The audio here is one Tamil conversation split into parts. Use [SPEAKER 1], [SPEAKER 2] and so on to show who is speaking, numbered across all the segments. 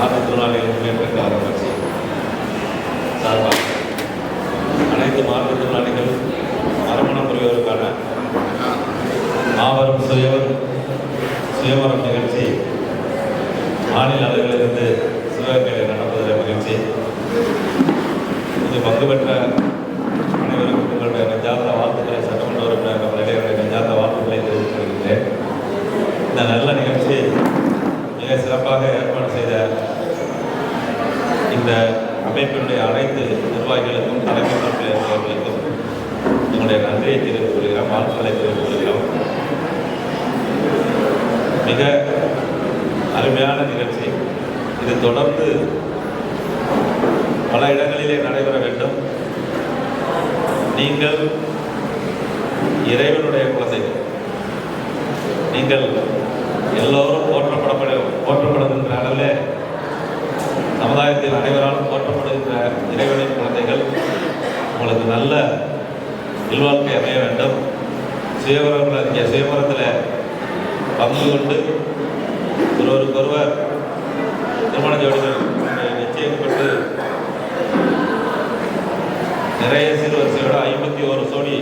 [SPEAKER 1] மாற்றுத்திறனாளிகள் முன்னேற்ற கழக கட்சி சார்பாக அனைத்து மாற்றுத்திறனாளிகள் மறுமணம் புரிவதற்கான மாபெரும் சுயவர் சுயவரம் நிகழ்ச்சி மாநில அளவிலிருந்து சிவகங்கையில் நடப்பதில் மகிழ்ச்சி. இது பங்கு பெற்ற அனைவருக்கும் உங்களுடைய நெஞ்சார்ந்த வாழ்த்துக்களை சட்டமன்ற உறுப்பினர் நிலையுடைய நெஞ்சார்ந்த வாழ்த்துக்களை தெரிவித்து வருகிறேன் இந்த நல்ல அமைப்பினுடைய அனைத்து நிர்வாகிகளுக்கும் தலைமை பொறுப்பில் உங்களுடைய நன்றியை தெரிவித்துக் கொள்கிறோம் வாழ்த்துக்களை தெரிவித்துக் கொள்கிறோம் மிக அருமையான நிகழ்ச்சி. இது தொடர்ந்து பல இடங்களிலே நடைபெற வேண்டும். நீங்கள் இறைவனுடைய குழந்தைகள். நீங்கள் எல்லோரும் போற்றப்படப்பட போற்ற இறைவனின் குழந்தைகள் உங்களுக்கு நல்ல இல்வாழ்க்கை அமைய வேண்டும். சுயவரங்கள் இங்கே சுயவரத்தில் பங்கு கொண்டு ஒருவருக்கொருவர் திருமண ஜோடிகள் பெற்று நிறைய சீர்வரிசையோடு ஐம்பத்தி ஒரு சோடி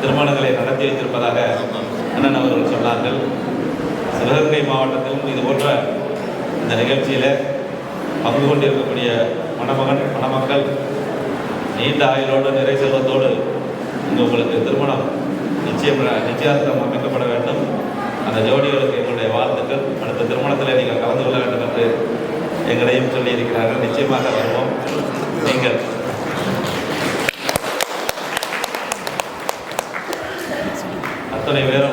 [SPEAKER 1] திருமணங்களை நடத்தி வைத்திருப்பதாக அண்ணன் அவர்கள் சொன்னார்கள். சிவகங்கை மாவட்டத்திலும் இது போன்ற இந்த நிகழ்ச்சியில் பங்கு கொண்டிருக்கக்கூடிய மணமகன் மணமக்கள் நீண்ட ஆயுளோடு நிறை செல்வத்தோடு இங்கு உங்களுக்கு திருமணம் நிச்சயம் நிச்சயார்த்தம் அமைக்கப்பட வேண்டும். அந்த ஜோடிகளுக்கு எங்களுடைய வாழ்த்துக்கள். அடுத்த திருமணத்தில் நீங்கள் கலந்து கொள்ள வேண்டும் என்று எங்களையும் சொல்லியிருக்கிறார்கள். நிச்சயமாக வருவோம்.
[SPEAKER 2] நீங்கள்.
[SPEAKER 1] அத்தனை பேரும்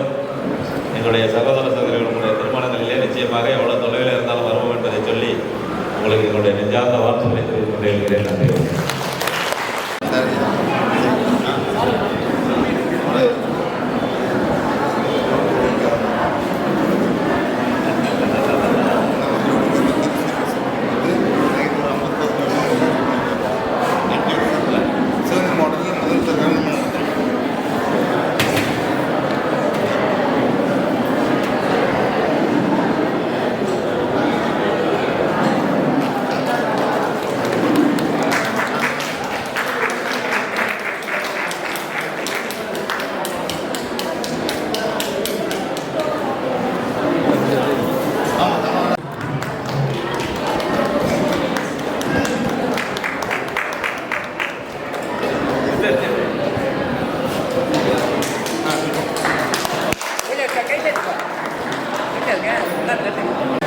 [SPEAKER 1] de Querétaro. tarde.